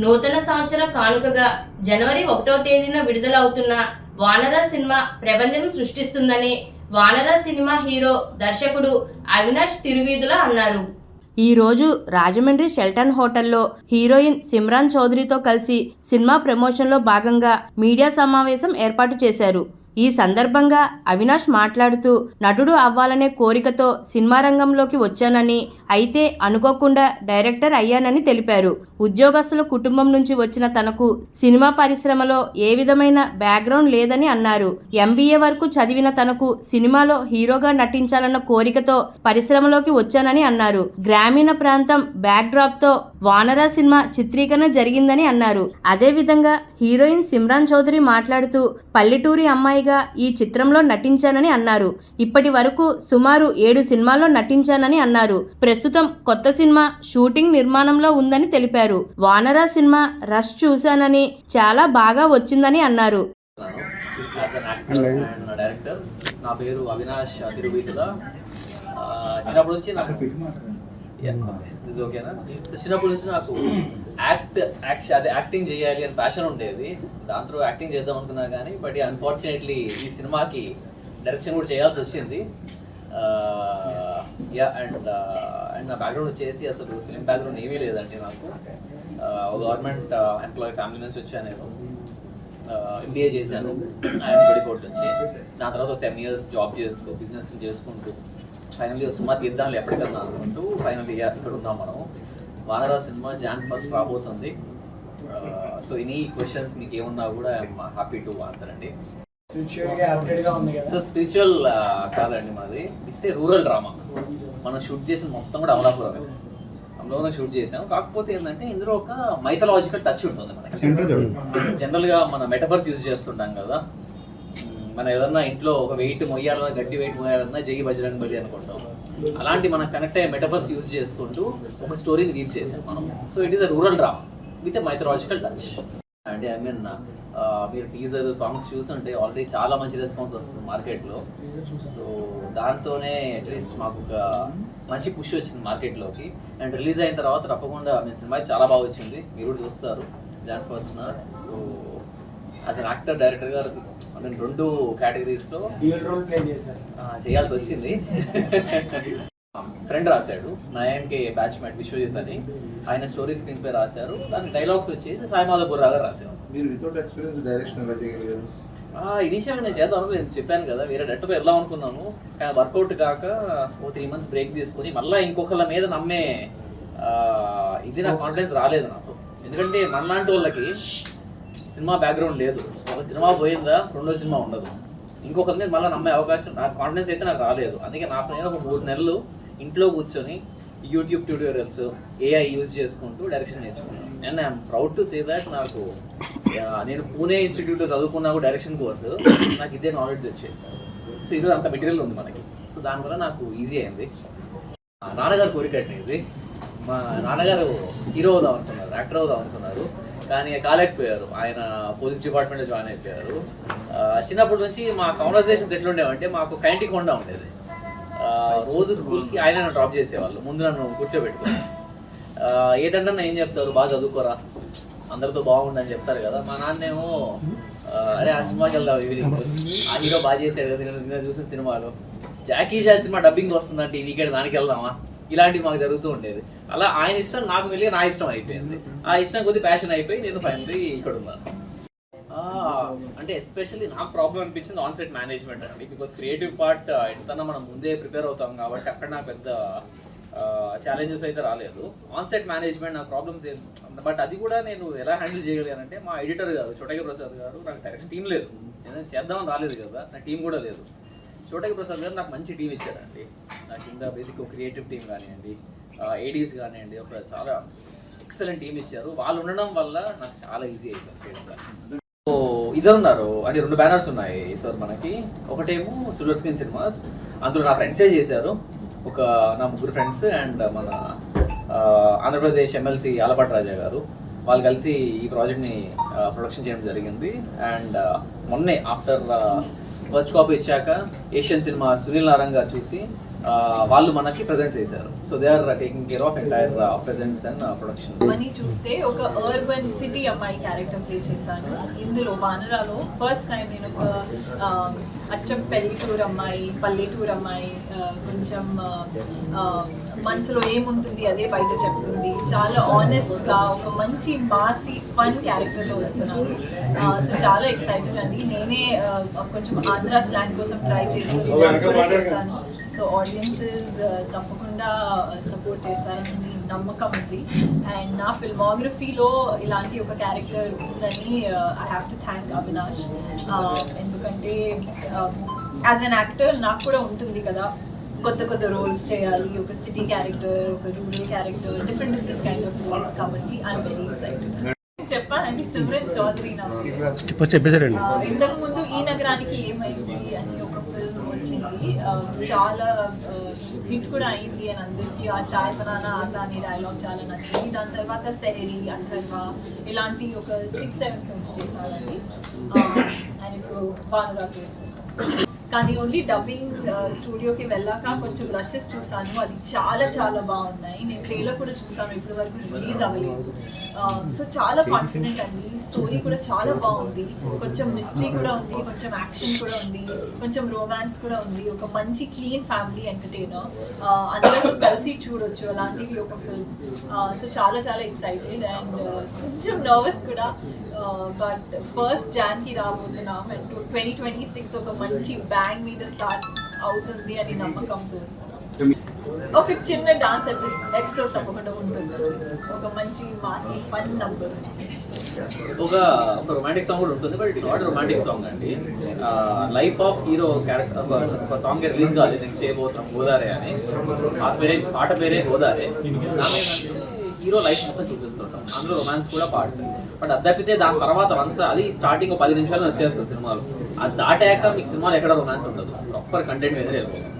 నూతన సంవత్సర కానుకగా జనవరి ఒకటో తేదీన విడుదలవుతున్న వానర సినిమా ప్రపంచం సృష్టిస్తుందని వానర సినిమా హీరో దర్శకుడు అవినాష్ తిరువీధుల అన్నారు. ఈ రోజు రాజమండ్రి షెల్టన్ హోటల్లో హీరోయిన్ సిమ్రాన్ చౌదరితో కలిసి సినిమా ప్రమోషన్లో భాగంగా మీడియా సమావేశం ఏర్పాటు చేశారు. ఈ సందర్భంగా అవినాష్ మాట్లాడుతూ నటుడు అవ్వాలనే కోరికతో సినిమా రంగంలోకి వచ్చానని అయితే అనుకోకుండా డైరెక్టర్ అయ్యానని తెలిపారు. ఉద్యోగస్తుల కుటుంబం నుంచి వచ్చిన తనకు సినిమా పరిశ్రమలో ఏ విధమైన బ్యాక్గ్రౌండ్ లేదని అన్నారు. ఎంబీఏ వరకు చదివిన తనకు సినిమాలో హీరోగా నటించాలన్న కోరికతో పరిశ్రమలోకి వచ్చానని అన్నారు. గ్రామీణ ప్రాంతం బ్యాక్డ్రాప్తో వానరా సినిమా చిత్రీకరణ జరిగిందని అన్నారు. అదే విధంగా హీరోయిన్ సిమ్రాన్ చౌదరి మాట్లాడుతూ పల్లెటూరి అమ్మాయిగా ఈ చిత్రంలో నటించానని అన్నారు. ఇప్పటి వరకు సుమారు ఏడు సినిమాల్లో నటించానని అన్నారు. ప్రస్తుతం కొత్త సినిమా షూటింగ్ నిర్మాణంలో ఉందని తెలిపారు. వానరా సినిమా రష్ చూశానని చాలా బాగా వచ్చిందని అన్నారు. డైరెక్టర్ నా పేరు అవినాష్ తిరువీటుల చిన్నప్పటి నుంచి నాకు చిన్నప్పటి నుంచి నాకు యాక్ట్ యాక్ట్ అదే యాక్టింగ్ చేయాలి అని ప్యాషన్ ఉండేది. దాంతో యాక్టింగ్ చేద్దాం అనుకున్నా కానీ బట్ అన్ఫార్చునేట్లీ ఈ సినిమాకి డైరెక్షన్ కూడా చేయాల్సి వచ్చింది. యా అండ్ అండ్ నా బ్యాక్గ్రౌండ్ వచ్చేసి అసలు ఫిలిం బ్యాక్గ్రౌండ్ ఏమీ లేదండి నాకు. గవర్నమెంట్ ఎంప్లాయీ ఫ్యామిలీ నుంచి వచ్చాను నేను. ఎంబీఏ చేశాను ఆయన కోర్ట్ నుంచి. దాని తర్వాత సెవెన్ ఇయర్స్ జాబ్ చేస్తూ బిజినెస్ చేసుకుంటూ ఫైనల్లీ సినిమా తీద్దాం ఎప్పటికన్నా అనుకుంటూ ఫైనల్లీ ఇక్కడ ఉన్నాం మనం. వానరా సినిమా జాన్ ఫస్ట్ రాబోతుంది. సో ఎనీ క్వశ్చన్స్ మీకు ఏమున్నా కూడా ఐఎమ్ హ్యాపీ టు ఆన్సర్ అండి. సో స్పిరిచువల్ కాదండి మాది. ఇట్స్ ఏ రూరల్ డ్రామా మనం షూట్ చేసిన మొత్తం కూడా అమలాపురమే. అమలాపురం షూట్ చేసాం. కాకపోతే ఏంటంటే ఇందులో ఒక మైథలాజికల్ టచ్ ఉంటుంది మనకి. జనరల్గా మన మెటఫర్స్ యూజ్ చేస్తుంటాం కదా. మనం ఏదన్నా ఇంట్లో ఒక వెయిట్ మొయ్యాలన్నా గట్టి వెయిట్ మొయ్యాలన్నా జై బజరంగ్ బలి అనుకుంటాం. అలాంటి మనం కనెక్ట్ అయ్యే మెటఫర్స్ యూజ్ చేసుకుంటూ ఒక స్టోరీని వీవ్ చేసాం మనం. So it is a rural drama with a mythological touch అంటే ఐ మీన్ మీరు టీజర్ సాంగ్స్ చూస్తుంటే ఆల్రెడీ చాలా మంచి రెస్పాన్స్ వస్తుంది మార్కెట్లో సో దాంతోనే అట్లీస్ట్ మాకు ఒక మంచి పుష్ వచ్చింది మార్కెట్లోకి అండ్ రిలీజ్ అయిన తర్వాత తప్పకుండా మీ సినిమా చాలా బాగా వచ్చింది. మీరు కూడా చూస్తారు. June first so as an actor director గారు మీన్ రెండు కేటగిరీస్లో రోల్ ప్లే చేశారు. చేయాల్సి వచ్చింది. ఫ్రెండ్ రాశాడు నయన్కే బ్యాచ్మేట్ విశ్వజిత్ అని. ఆయన స్టోరీ స్క్రీన్ పే రాశారు. దానికి డైలాగ్స్ వచ్చేసి సాయి మాధవపూర్ రాగా రాశారు. మీరు వితౌట్ ఎక్స్పీరియన్స్ డైరెక్షన్ ఎలా చేయగలిగారు? ఇనిషియల్గా నేను చేద్దాం అనుకుని నేను చెప్పాను కదా వేరే డైరెక్టర్ వెళ్దాం అనుకున్నాను. కానీ వర్కౌట్ కాక ఓ త్రీ మంత్స్ బ్రేక్ తీసుకొని మళ్ళీ ఇంకొకళ్ళ మీద నమ్మే ఇది నాకు కాన్ఫిడెన్స్ రాలేదు నాకు. ఎందుకంటే మనలాంటి వాళ్ళకి సినిమా బ్యాక్గ్రౌండ్ లేదు. ఒక సినిమా పోయిందా రెండో సినిమా ఉండదు. ఇంకొకరి మీద మళ్ళీ నమ్మే అవకాశం నాకు కాన్ఫిడెన్స్ అయితే నాకు రాలేదు. అందుకే నాకు నేను ఒక మూడు నెలలు ఇంట్లో కూర్చొని యూట్యూబ్ ట్యూటోరియల్స్ ఏఐ యూజ్ చేసుకుంటూ డైరెక్షన్ నేర్చుకున్నాను. And I'm proud to say that నాకు నేను పూణే ఇన్స్టిట్యూట్లో చదువుకున్నా కూడా డైరెక్షన్ కోర్సు నాకు ఇదే నాలెడ్జ్ వచ్చేది. సో ఈరోజు అంత మెటీరియల్ ఉంది మనకి. సో దానివల్ల నాకు ఈజీ అయింది. మా నాన్నగారు కోరిక ఇది మా నాన్నగారు హీరో అవుదాం అనుకున్నారు యాక్టర్ అవుదాం అనుకున్నారు. కానీ కాలేకపోయారు. ఆయన పోలీస్ డిపార్ట్మెంట్లో జాయిన్ అయిపోయారు. చిన్నప్పటి నుంచి మా కాన్వర్సేషన్స్ ఎట్లుండేవంటే మాకు కైంటికి కొండ ఉండేది. రోజు స్కూల్కి ఆయన నన్ను డ్రాప్ చేసేవాళ్ళు. ముందు నన్ను కూర్చోబెట్టుకుని. ఏదంటే ఏం చెప్తారు? బాగా చదువుకోరా. అందరితో బాగుండని చెప్తారు కదా. మా నాన్నేమో అరే ఆ సినిమాకి వెళ్దాం ఈవినింగ్ ఆ హీరో బాగా చేశాడు కదా నేను నిన్న చూసిన సినిమాలో. జాకీ షా సినిమా డబ్బింగ్ వస్తుందంటే ఈ వీకెండ్ దానికి వెళ్దామా? ఇలాంటివి మాకు జరుగుతూ ఉండేది. అలా ఆయన ఇష్టం నాకు వెళ్ళి నా ఇష్టం అయిపోయింది. ఆ ఇష్టం కొద్ది ప్యాషన్ అయిపోయి నేను ఫైనల్లీ ఇక్కడ ఉన్నాను. అంటే ఎస్పెషల్లీ నాకు ప్రాబ్లం అనిపించింది ఆన్ సెట్ మేనేజ్మెంట్ అండి బికాస్ క్రియేటివ్ పార్ట్ ఎంతన్నా మనం ముందే ప్రిపేర్ అవుతాం కాబట్టి అక్కడ నాకు పెద్ద ఛాలెంజెస్ అయితే రాలేదు. ఆన్ సెట్ మేనేజ్మెంట్ నాకు ప్రాబ్లమ్స్ ఏం బట్ అది కూడా నేను ఎలా హ్యాండిల్ చేయగలిగానంటే మా ఎడిటర్ గారు చోటగి ప్రసాద్ గారు నాకు డైరెక్ట్ టీం లేదు. నేను చేద్దామని రాలేదు కదా నా టీం కూడా లేదు. చోటకి ప్రసాద్ గారు నాకు మంచి టీం ఇచ్చారండి. నా కింద బేసిక్ క్రియేటివ్ టీం కానివ్వండి ఏడీస్ కానివ్వండి ఒక చాలా ఎక్సలెంట్ టీం ఇచ్చారు. వాళ్ళు ఉండడం వల్ల నాకు చాలా ఈజీ అయిపోయింది చేస్తాను సో ఇద్దరు ఉన్నారు. అంటే రెండు బ్యానర్స్ ఉన్నాయి సార్ మనకి. ఒకటేమో సిల్వర్ స్క్రీన్ సినిమాస్ అందులో నా ఫ్రెండ్సే చేశారు. ఒక నా ముగ్గురు ఫ్రెండ్స్ అండ్ మన ఆంధ్రప్రదేశ్ ఎమ్మెల్సీ ఆలపాటి రాజా గారు. వాళ్ళు కలిసి ఈ ప్రాజెక్ట్ని ప్రొడక్షన్ చేయడం జరిగింది. అండ్ మొన్నే ఆఫ్టర్ ఫస్ట్ కాపీ ఇచ్చాక ఏషియన్ సినిమా సునీల్ నారంగా చేసి వాళ్ళు మనకి ప్రజెంట్స్ చేశారు. So they are taking care of entire presents and production money చూస్తే ఒక అర్బన్ సిటీ అమ్మాయి క్యారెక్టర్ ప్లే చేశాను. ఇందులో వానరాలో ఫస్ట్ టైం నేను ఒక ఆ, అచ్చం పల్లెటూరు అమ్మాయి పల్లెటూరు అమ్మాయి ఆ, కొంచెం ఆ, ఆ, మనసులో ఏముంటుంది అదే బయట చెప్తుంది. చాలా ఆనెస్ట్గా ఒక మంచి మాసి ఫన్ క్యారెక్టర్లో వస్తున్నాను సో చాలా ఎక్సైటెడ్ అండి. నేనే కొంచెం ఆంధ్ర స్లాంగ్ కోసం ట్రై చేసి చేశాను. సో ఆడియన్సెస్ తప్పకుండా సపోర్ట్ చేస్తారని నమ్మకం ఉంది. అండ్ నా ఫిల్మోగ్రఫీలో ఇలాంటి ఒక క్యారెక్టర్ ఉందని I have to thank Avinash Uh, ఎందుకంటే యాజ్ అన్ యాక్టర్ నాకు కూడా ఉంటుంది కదా కొత్త కొత్త రోల్స్ చేయాలి. ఒక సిటీ క్యారెక్టర్ ఒక rural character different different kind of roles కాబట్టి ఐఎమ్ వెరీ ఎక్సైటెడ్ చెప్పానండి సిమ్రన్ చౌదరి నా. ఆ, ఇంతకు ముందు ఈ నగరానికి ఏమైంది అని ఒక వచ్చింది. చాలా హిట్ కూడా అయింది అని అందరికీ ఆ చాయ్ బనానా ఆట అనే డైలాగ్ చాలా నచ్చింది. దాని తర్వాత సెరీ అథర్వ ఇలాంటి ఒక సిక్స్ సెవెన్ ఫిల్మ్స్ చేశానండి అండ్ ఇప్పుడు బాగా చేస్తున్నాను కానీ ఓన్లీ డబ్బింగ్ స్టూడియోకి వెళ్ళాక కొంచెం రషెస్ చూసాను అది చాలా చాలా బాగున్నాయి. నేను ట్రైలర్ కూడా చూసాను ఇప్పటి వరకు రిలీజ్ అవ్వలేదు. సో చాలా కాన్ఫిడెంట్ అండి. స్టోరీ కూడా చాలా బాగుంది. కొంచెం మిస్టరీ కూడా ఉంది కొంచెం యాక్షన్ కూడా ఉంది కొంచెం రొమాన్స్ కూడా ఉంది. ఒక మంచి క్లీన్ ఫ్యామిలీ ఎంటర్టైనర్ అందరూ కలిసి చూడొచ్చు అలాంటివి ఒక ఫిల్మ్ సో చాలా చాలా ఎక్సైటెడ్ అండ్ కొంచెం నర్వస్ కూడా. బట్ ఫస్ట్ జాన్కి రాబోతున్నాం అండ్ ట్వంటీ ట్వంటీ సిక్స్ ఒక మంచి బ్యాంగ్ మీద స్టార్ట్ అవుతుంది అని నమ్మకంతో ఒక చిన్న డాన్స్ ఎపిసోడ్ తప్పకుండా ఉంటుంది. ఒక మంచి మాసి ఫన్ నంబర్ ఒక ఒక రొమాంటిక్ సాంగ్ కూడా ఉంటుంది but it's not romantic song అండి. లైఫ్ ఆఫ్ హీరో క్యారెక్టర్ ఒక సాంగ్ రిలీజ్ కావాలి నెక్స్ట్ చేయబోతున్నాం గోదారే అని. పాట పేరే పాట పేరే గోదారే హీరో లైఫ్ మొత్తం చూపిస్తుంటాం. అందులో రొమాన్స్ కూడా పాట బట్ అది తప్పితే దాని తర్వాత వన్స్ అది స్టార్టింగ్ పది నిమిషాలు వచ్చేస్తుంది సినిమాలో. అది దాటాక మీకు సినిమాలో ఎక్కడ రొమాన్స్ ఉండదు. ప్రాపర్ కంటెంట్ మీద వెళ్ళిపోతుంది.